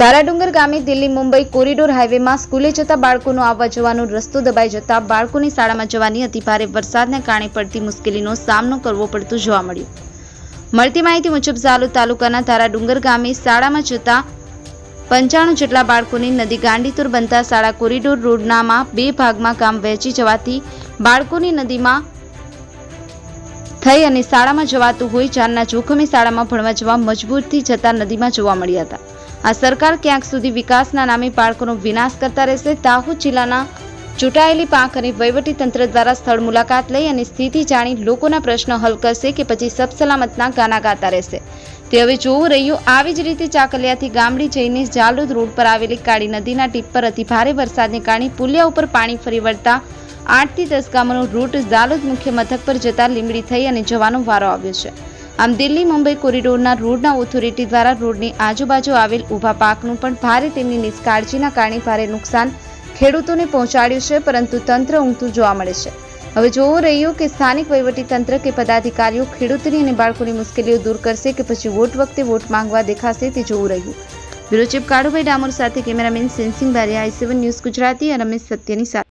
તારાડુંગર ગામે દિલ્હી મુંબઈ કોરિડોર હાઈવેમાં સ્કૂલે જતા બાળકોનો આવવા જવાનો રસ્તો દબાઈ જતા બાળકોની શાળામાં જવાની અતિભારે વરસાદને કારણે પડતી મુશ્કેલીનો સામનો કરવો પડતો જોવા મળ્યો. મળતી માહિતી મુજબ ઝાલોદ તાલુકાના તારાડુંગર ગામે શાળામાં જતા પંચાણું જેટલા બાળકોની નદી ગાંડીતુર બનતા શાળા કોરિડોર રોડનામાં બે ભાગમાં ગામ વહેંચી જવાથી બાળકોની નદીમાં થઈ અને શાળામાં જવાતું હોય જાનના જોખમે શાળામાં ભણવા જવા મજબૂરથી જતા નદીમાં જોવા મળ્યા હતા. આ સરકાર ક્યાંક સુધી વિકાસના નામે બાળકોનો વિનાશ કરતા રહેશે, દાહોદ જિલ્લાના ચૂંટાયેલી પાંખ અને તંત્ર દ્વારા સ્થળ મુલાકાત લઈ અને સ્થિતિ જાણી લોકોના પ્રશ્નો હલ કરશે કે પછી સબસલામતના ગાના ગાતા રહેશે. તે હવે જોવું રહ્યું. આવી જ રીતે ચાકલિયાથી ગામડી જઈને જાલોદ રોડ પર આવેલી કાળી નદીના ટીપ પર અતિ ભારે વરસાદને કારણે પુલિયા ઉપર પાણી ફરી વળતા આઠથી દસ ગામોનો રૂટ ઝાલોદ મુખ્ય મથક પર જતા લીમડી થઈ અને જવાનો વારો આવ્યો છે. આમ દિલ્હી મુંબઈ કોરિડોરના રોડના ઓથોરિટી દ્વારા રોડની આજુબાજુ આવેલ ઊભા પાકનું પણ ભારે તેમની નિષ્કાળજીના કારણે ભારે નુકસાન ખેડૂતોને પહોંચાડ્યું છે, પરંતુ તંત્ર ઊંઘતું જોવા મળે છે. હવે જોવું રહ્યું કે સ્થાનિક તંત્ર કે પદાધિકારીઓ ખેડૂતોની અને બાળકોની મુશ્કેલીઓ દૂર કરશે કે પછી વોટ વખતે વોટ માંગવા દેખાશે તે જોવું રહ્યું. બ્યુરો ચીફ કાળુભાઈ ડામોર સાથે cameraman Sensing Bariya, I news Gujarati અને રમેશ સત્યની સાથે